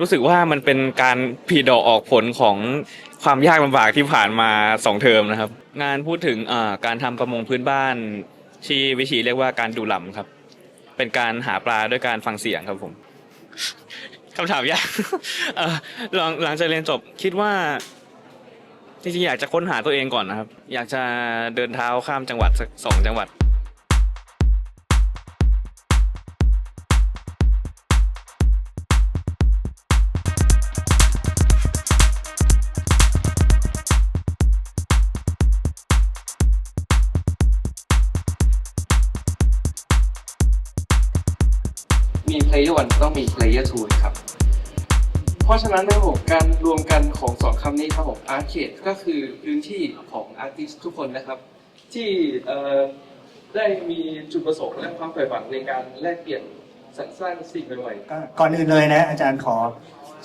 รู้สึกว่ามันเป็นการผลิดอกออกผลของความยากลำบากที่ผ่านมาสองเทอมนะครับ งานพูดถึงอ่าการทำประมงพื้นบ้าน ที่วิธีเรียกว่าการดูหลำครับ เป็นการหาปลาด้วยการฟังเสียงครับผม คำถามยากเอ่อหลังหลังจากเรียนจบคิดว่า จริงๆอยากจะค้นหาตัวเองก่อนนะครับ อยากจะเดินเท้าข้ามจังหวัดสักสองจังหวัด player one ต้องมี player two ครับ เพราะฉะนั้นนะครับผมการรวมกันของสองคำนี้ครับผม arcade ก็คือพื้นที่ของ artist ทุกคนนะครับ ที่ได้มีจุดประสงค์และความใฝ่ฝันในการแลกเปลี่ยนสร้างสิ่งใหม่ๆก็ก่อนอื่นเลยนะ อาจารย์ขอ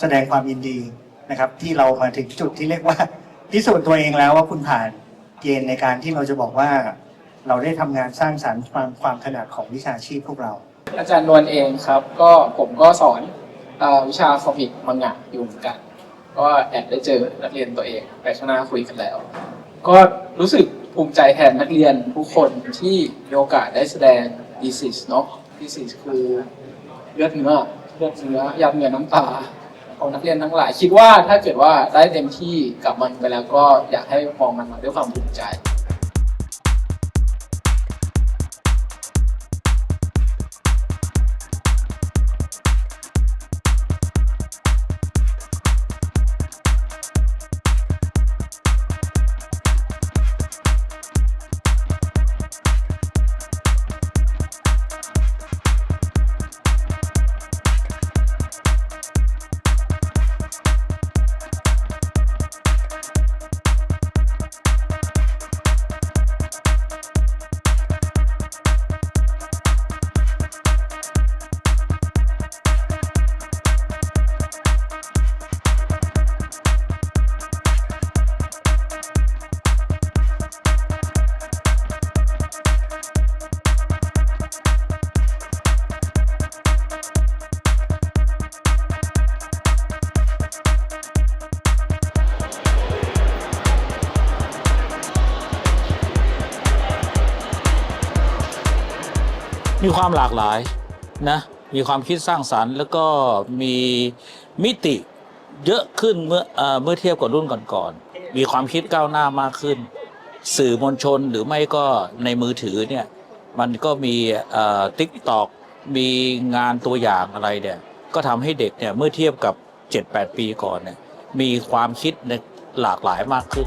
แสดงความยินดีนะครับ ที่เรามาถึงจุดที่เรียกว่าพิสูจน์ตัวเองแล้วว่าคุณผ่านเกณฑ์ในการที่เราจะบอกว่า เราได้ทำงานสร้างสรรค์ความความถนัดของวิชาชีพพวกเรา อาจารย์นวลเองครับ ก็ผมก็สอนอวิชาคอมิกมังงะอยู่เหมือนกัน ก็แอบได้เจอนักเรียนตัวเองไปข้างหน้าคุยกันแล้ว ก็รู้สึกภูมิใจแทนนักเรียนทุกคนที่มีโอกาสได้แสดง thesis เนาะ thesis คือเลือดเนื้อเลือดเนื้อยาเนื้อน้ำตาของนักเรียนทั้งหลาย คิดว่าถ้าเกิดว่าได้เต็มที่กับมันไปแล้วก็อยากให้มองมันมาด้วยความภูมิใจ มีความหลากหลายนะมีความคิดสร้างสรรค์ แล้วก็มีมิติเยอะขึ้นเมื่อเอเมื่อเทียบกับรุ่นก่อนๆมีความคิดก้าวหน้ามากขึ้น สื่อมวลชนหรือไม่ก็ในมือถือเนี่ยมันก็มีติ๊กตอกมีงานตัวอย่างอะไรเนี่ยก็ทำให้เด็กเนี่ยเมื่อเทียบกับ 7-8 ปีก่อนเนี่ยมีความคิดในหลากหลายมากขึ้น